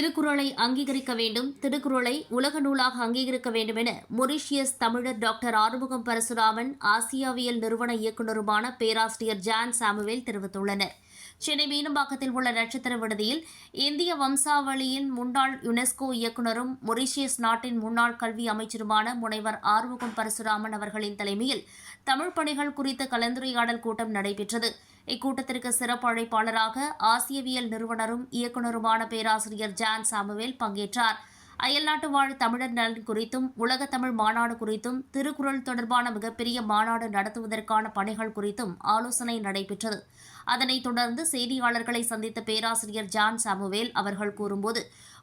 திருக்குறளை அங்கீகரிக்க வேண்டும் திருக்குறளை உலக நூலாக அங்கீகரிக்க வேண்டும் என மொரிஷியஸ் தமிழர் டாக்டர் ஆறுமுகம் பரசுராமன் ஆசியாவியல் நிறுவன இயக்குநருமான பேராசிரியர் ஜான் சாமுவேல் தெரிவித்துள்ளனர். சென்னை மீனம்பாக்கத்தில் உள்ள நட்சத்திர விடுதியில் இந்திய வம்சாவளியின் முன்னாள் யுனெஸ்கோ இயக்குநரும் மொரிஷியஸ் நாட்டின் முன்னாள் கல்வி அமைச்சருமான முனைவர் ஆறுமுகம் பரசுராமன் அவர்களின் தலைமையில் தமிழ் பணிகள் குறித்த கலந்துரையாடல் கூட்டம் நடைபெற்றது. இக்கூட்டத்திற்கு சிறப்பு அழைப்பாளராக ஆசியவியல் நிறுவனரும் இயக்குநருமான பேராசிரியர் ஜான் சாமுவேல் பங்கேற்றார். அயல்நாட்டு வாழ் தமிழர் நலன் குறித்தும் உலக தமிழ் மாநாடு குறித்தும் திருக்குறள் தொடர்பான மிகப்பெரிய மாநாடு நடத்துவதற்கான பணிகள் குறித்தும் ஆலோசனை நடைபெற்றது. அதனைத் தொடர்ந்து செய்தியாளர்களை சந்தித்த பேராசிரியர் ஜான் சாமுவேல் அவர்கள் கூறும்போது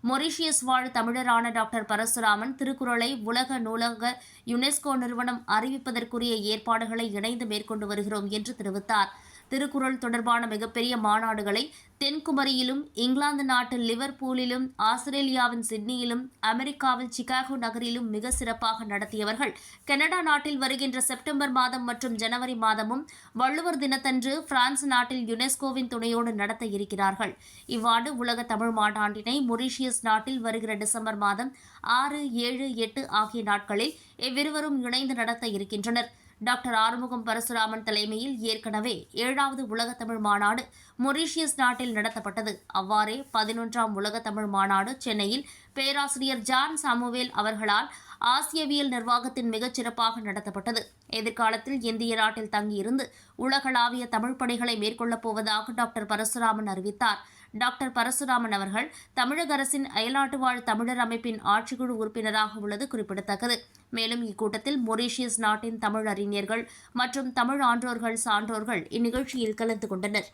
மொரிஷியஸ் வாழ் தமிழரான டாக்டர் பரசுராமன் திருக்குறளை உலக நூலக யுனெஸ்கோ நிறுவனம் அறிவிப்பதற்குரிய ஏற்பாடுகளை இணைந்து மேற்கொண்டு வருகிறோம் என்று தெரிவித்தார். திருக்குறள் தொடர்பான மிகப்பெரிய மாநாடுகளை தென்குமரியிலும் இங்கிலாந்து நாட்டில் லிவர்பூலிலும் ஆஸ்திரேலியாவின் சிட்னியிலும் அமெரிக்காவில் சிகாகோ நகரிலும் மிக சிறப்பாக நடத்தியவர்கள். கனடா நாட்டில் வருகின்ற செப்டம்பர் மாதம் மற்றும் ஜனவரி மாதமும் வள்ளுவர் தினத்தன்று பிரான்ஸ் நாட்டில் யுனெஸ்கோவின் துணையோடு நடத்த இருக்கிறார்கள். இவ்வாண்டு உலக தமிழ் மாநாட்டினை மொரீஷியஸ் நாட்டில் வருகிற டிசம்பர் மாதம் ஆறு ஏழு எட்டு ஆகிய நாட்களில் இவ்விருவரும் இணைந்து நடத்த இருக்கின்றனர். டாக்டர் ஆறுமுகம் பரசுராமன் தலைமையில் ஏற்கனவே ஏழாவது உலக தமிழ் மாநாடு மொரீஷியஸ் நாட்டில் நடத்தப்பட்டது. அவ்வாறே பதினொன்றாம் உலக தமிழ் மாநாடு சென்னையில் பேராசிரியர் ஜான் சாமுவேல் அவர்களால் ஆசியவியல் நிர்வாகத்தின் மிகச் சிறப்பாக நடத்தப்பட்டது. எதிர்காலத்தில் இந்திய நாட்டில் தங்கியிருந்து உலகளாவிய தமிழ் பணிகளை மேற்கொள்ளப் போவதாக டாக்டர் பரசுராமன் அறிவித்தார். டாக்டர் பரசுராமன் அவர்கள் தமிழக அரசின் அயல்நாட்டு வாழ் தமிழர் அமைப்பின் ஆட்சிக்குழு உறுப்பினராக உள்ளது குறிப்பிடத்தக்கது. மேலும் இக்கூட்டத்தில் மொரீஷியஸ் நாட்டின் தமிழ் அறிஞர்கள் மற்றும் தமிழ் ஆன்றோர்கள் சான்றோர்கள் இந்நிகழ்ச்சியில் கலந்து கொண்டனர்.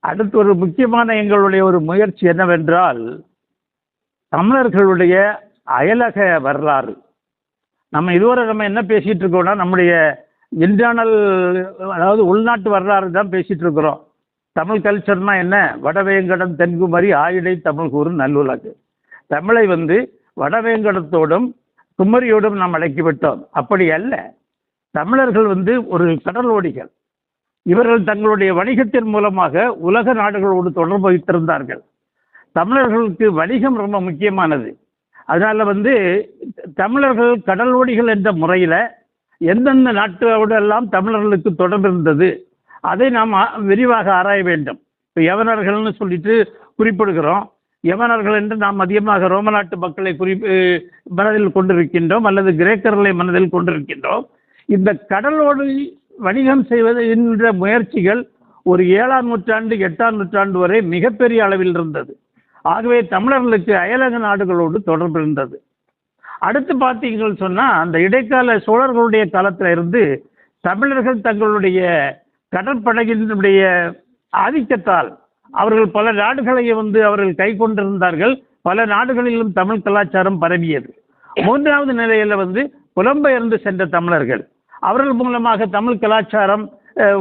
அடுத்து ஒரு முக்கியமான எங்களுடைய ஒரு முயற்சி என்னவென்றால் தமிழர்களுடைய அயலக வரலாறு. நம்ம இதுவரை நம்ம என்ன பேசிட்டு இருக்கோம்னா நம்முடைய இன்டர்னல் அதாவது உள்நாட்டு வரலாறு தான் பேசிட்டு இருக்கிறோம். தமிழ் கல்ச்சர்னா என்ன? வடவேங்கடம் தென்குமரி ஆயிடை தமிழ் கூறும் நல்லுலகு. தமிழை வந்து வடவேங்கடத்தோடும் குமரியோடும் நாம் அடக்கிவிட்டோம் அப்படி அல்ல. தமிழர்கள் வந்து ஒரு கடலோடிகள். இவர்கள் தங்களுடைய வணிகத்தின் மூலமாக உலக நாடுகளோடு தொடர்பு வைத்திருந்தார்கள். தமிழர்களுக்கு வணிகம் ரொம்ப முக்கியமானது. அதனால் வந்து தமிழர்கள் கடலோடிகள் என்ற முறையில் எந்தெந்த நாட்டோடெல்லாம் தமிழர்களுக்கு தொடர்பு இருந்தது? அதை நாம் ஆ- விரிவாக ஆராய வேண்டும். இப்போ யவனர்கள்னு சொல்லிட்டு குறிப்பிடுகிறோம். யவனர்கள் என்று நாம் அதிகமாக ரோம நாட்டு மக்களை குறிப்பு மனதில் கொண்டிருக்கின்றோம் அல்லது கிரேக்கர்களை மனதில் கொண்டிருக்கின்றோம். இந்த கடலோடு வணிகம் செய்வது என்ற முயற்சிகள் ஒரு ஏழாம் நூற்றாண்டு எட்டாம் நூற்றாண்டு வரை மிகப்பெரிய அளவில் இருந்தது. ஆகவே தமிழர்களுக்கு அயலக நாடுகளோடு தொடர்பு இருந்தது. அடுத்து பார்த்தீங்கன்னு சொன்னால் அந்த இடைக்கால சோழர்களுடைய காலத்தில் இருந்து தமிழர்கள் தங்களுடைய கடற்படையினுடைய ஆதிக்கத்தால் அவர்கள் பல நாடுகளை வந்து அவர்கள் கை கொண்டிருந்தார்கள். பல நாடுகளிலும் தமிழ் கலாச்சாரம் பரவியது. மூன்றாவது நிலையில் வந்து புலம்பெயர்ந்து சென்ற தமிழர்கள். அவர்கள் மூலமாக தமிழ் கலாச்சாரம்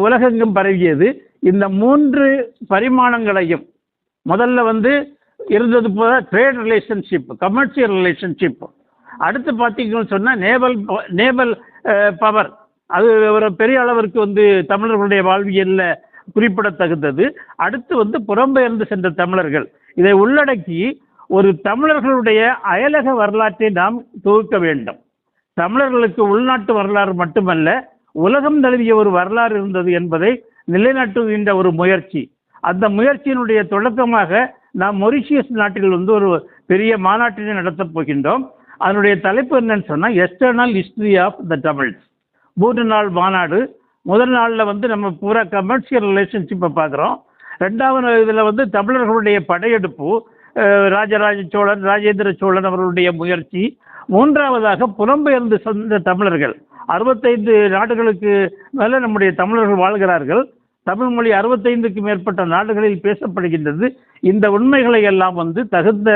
உலகெங்கும் பரவியது. இந்த மூன்று பரிமாணங்களையும் முதல்ல வந்து இருந்தது போல ட்ரேட் ரிலேஷன்ஷிப் கமர்ஷியல் ரிலேஷன்ஷிப் அடுத்து பார்த்தீங்கன்னு சொன்னால் நேவல் நேவல் பவர் அது ஒரு பெரிய அளவிற்கு வந்து தமிழர்களுடைய வாழ்வியலில் குறிப்பிடத்தகுந்தது. அடுத்து வந்து புறம்பெயர்ந்து சென்ற தமிழர்கள். இதை உள்ளடக்கி ஒரு தமிழர்களுடைய அயலக வரலாற்றை நாம் தொகுக்க வேண்டும். தமிழர்களுக்கு உள்நாட்டு வரலாறு மட்டுமல்ல உலகம் தழுவிய ஒரு வரலாறு இருந்தது என்பதை நிலைநாட்டுகின்ற ஒரு முயற்சி. அந்த முயற்சியினுடைய தொடக்கமாக நாம் மொரிஷியஸ் நாட்டில் வந்து ஒரு பெரிய மாநாட்டினை நடத்தப் போகின்றோம். அதனுடைய தலைப்பு என்னன்னு சொன்னால் external history of the Tamils மூன்று நாள் மாநாடு. முதல் நாளில் வந்து நம்ம பூரா கமர்ஷியல் ரிலேஷன்ஷிப்பை பார்க்குறோம் ரெண்டாவது இதில் வந்து தமிழர்களுடைய படையெடுப்பு ராஜராஜ சோழன் ராஜேந்திர சோழன் அவர்களுடைய முயற்சி. மூன்றாவதாக புலம்பெயர்ந்து சந்த தமிழர்கள். அறுபத்தைந்து நாடுகளுக்கு மேலே நம்முடைய தமிழர்கள் வாழ்கிறார்கள். தமிழ் மொழி அறுபத்தைந்துக்கு மேற்பட்ட நாடுகளில் பேசப்படுகின்றது. இந்த உண்மைகளை எல்லாம் வந்து தகுந்த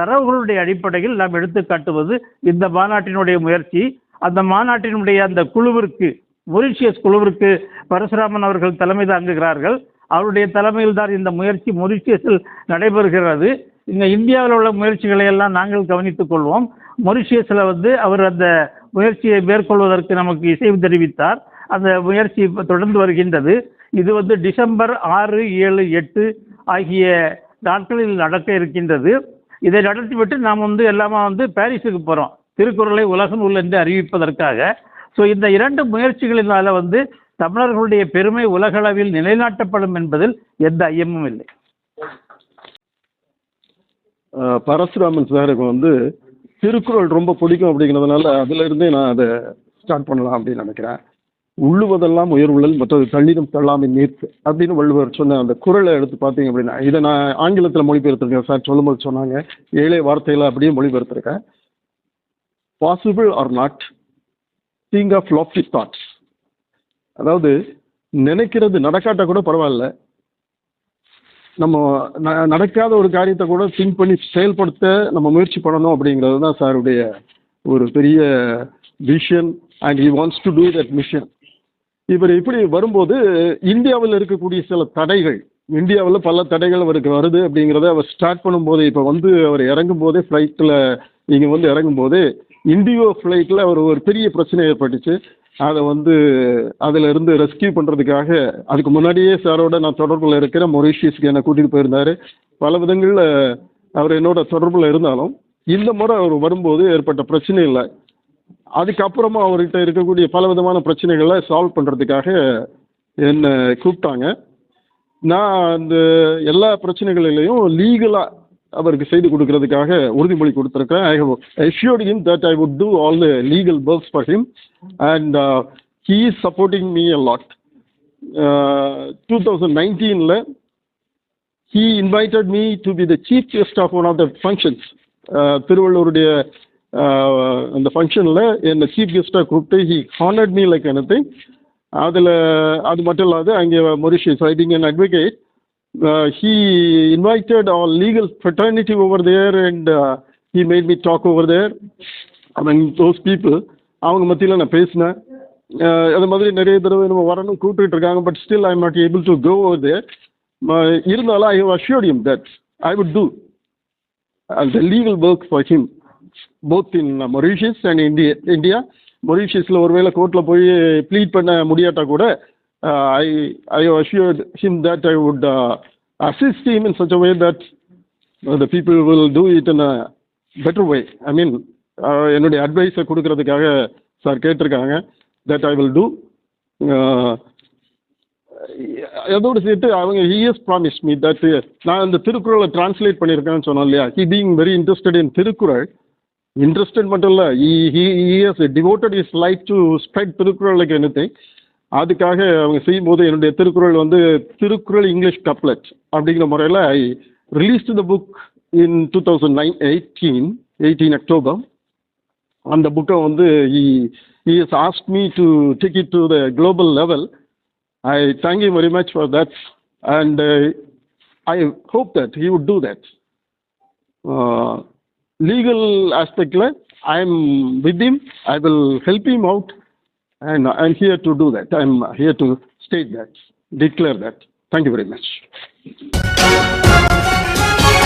தரவுகளுடைய அடிப்படையில் நாம் எடுத்து காட்டுவது இந்த மாநாட்டினுடைய முயற்சி. அந்த மாநாட்டினுடைய அந்த குழுவிற்கு மொரிஷியஸ் குழுவிற்கு பரசுராமன் அவர்கள் தலைமை தாங்குகிறார்கள். அவருடைய தலைமையில் தான் இந்த முயற்சி மொரிஷியஸில் நடைபெறுகிறது. இங்கே இந்தியாவில் உள்ள முயற்சிகளை எல்லாம் நாங்கள் கவனித்துக் கொள்வோம். மொரிஷியஸில் வந்து அவர் அந்த முயற்சியை மேற்கொள்வதற்கு நமக்கு இசைவு தெரிவித்தார். அந்த முயற்சி தொடர்ந்து வருகின்றது. இது வந்து டிசம்பர் ஆறு ஏழு எட்டு ஆகிய நாட்களில் நடக்க இருக்கின்றது. இதை நடத்திவிட்டு நாம் வந்து எல்லாமே வந்து பாரிஸுக்கு போகிறோம் திருக்குறளை உலக நூல் என்று அறிவிப்பதற்காக. ஸோ இந்த இரண்டு முயற்சிகளினால வந்து தமிழர்களுடைய பெருமை உலகளவில் நிலைநாட்டப்படும் என்பதில் எந்த ஐயமும் இல்லை. பரசுராமன் சாருக்கு வந்து திருக்குறள் ரொம்ப பிடிக்கும் அப்படிங்கிறதுனால அதுல இருந்தே நான் அதை ஸ்டார்ட் பண்ணலாம் அப்படின்னு நினைக்கிறேன். உள்ளுவதெல்லாம் உயர்வுழல் மற்றது தள்ளிடும் தள்ளாமை நீர்த்து அப்படின்னு வள்ளுவர் சொன்ன அந்த குறளை எடுத்து பார்த்தீங்க அப்படின்னா இதை நான் ஆங்கிலத்தில் மொழிபெயர்த்திருக்கேன் சார். சொல்லும்போது சொன்னாங்க. ஏழை வார்த்தையில் அப்படியே மொழிபெயர்த்திருக்கேன். Possible or not think of lofty thoughts அதாவது நினைக்கிறது நடக்காட்டா கூட பரவாயில்ல. நம்ம ந- நடக்காத ஒரு காரியத்தை கூட திங்க் பண்ணி செயல்படுத்த நம்ம முயற்சி பண்ணணும் அப்படிங்கிறது தான் சாருடைய ஒரு பெரிய vision and he wants to do that mission இவர் இப்படி வரும்போது இந்தியாவில் இருக்கக்கூடிய சில தடைகள் இந்தியாவில் பல தடைகள் அவருக்கு வருது அப்படிங்கிறத அவர் ஸ்டார்ட் பண்ணும்போது இப்போ வந்து அவர் இறங்கும் போதே ஃப்ளைட்டில் இங்கே வந்து இறங்கும் போது இண்டிகோ ஃப்ளைட்டில் அவர் ஒரு பெரிய பிரச்சனை ஏற்பட்டுச்சு. அதை வந்து அதில் இருந்து ரெஸ்கியூ பண்ணுறதுக்காக அதுக்கு முன்னாடியே சாரோட நான் தொடர்பில் இருக்கிறேன் மொரிஷியஸ்க்கு என்னை கூட்டிகிட்டு போயிருந்தாரு. பல விதங்களில் அவர் என்னோட தொடர்பில் இருந்தாலும் இந்த முறை அவர் வரும்போது ஏற்பட்ட பிரச்சனை இல்லை. அதுக்கப்புறமா அவர்கிட்ட இருக்கக்கூடிய பல விதமான பிரச்சனைகளை சால்வ் பண்ணுறதுக்காக என்னை கூப்பிட்டாங்க. நான் அந்த எல்லா பிரச்சனைகளிலையும் லீகலாக அவருக்கு செய்து கொடுக்கறதுக்காக உறுதிமொழி கொடுத்துருக்கேன் I have that I would do all the legal works for him and he is supporting me a lot two thousand நைன்டீனில் he invited me to be the chief guest of one of the functions திருவள்ளூருடைய அந்த ஃபங்க்ஷனில் என்னை chief கெஸ்ட்டாக கூப்பிட்டு he honoured me like anything அதில் அது மட்டும் இல்லாது அங்கே Mauritius writing and advocate he invited all legal fraternity over there and he made me talk over there among those people. அவங்க மத்தியில் நான் பேசினேன். Uh, அது மாதிரி நிறைய தடவை நம்ம வரணும் கூப்பிட்டுட்டு இருக்காங்க but still I am not able to go over there இருந்தாலும் I have assured him that I would do uh, the legal work for him both in Mauritius and and India மொரீஷியஸில் ஒருவேளை கோர்ட்டில் போய் ப்ளீட் பண்ண முடியாட்டா கூட I I assured him that I would assist him in such a way that the people will do it in a better way. I mean uh, என்னுடைய அட்வைஸை கொடுக்கறதுக்காக sir கேட்டிருக்காங்க தட் ஐ வில் டூ அதோடு சேர்த்து அவங்க ஹிஎஸ் promise me that நான் இந்த திருக்குறளை டிரான்ஸ்லேட் பண்ணியிருக்கேன்னு சொன்னோம் இல்லையா? He being very interested in Thirukkural. Interested மட்டும் இல்லை he his devoted his life to spread Thirukkural like any அதுக்காக அவங்க செய்யும்போது என்னுடைய திருக்குறள் வந்து திருக்குறள் இங்கிலீஷ் கப்லெட் அப்படிங்கிற முறையில் I released the book in two thousand nine eighteen eighteen October அந்த புக்கை வந்து he is asked me to take it to the global level I thank you very much for that and I hope that you would do that legal ஆஸ்பெக்டில் I am with him I will help him out and I'm here to do that. I'm here to state that, declare that. Thank you very much.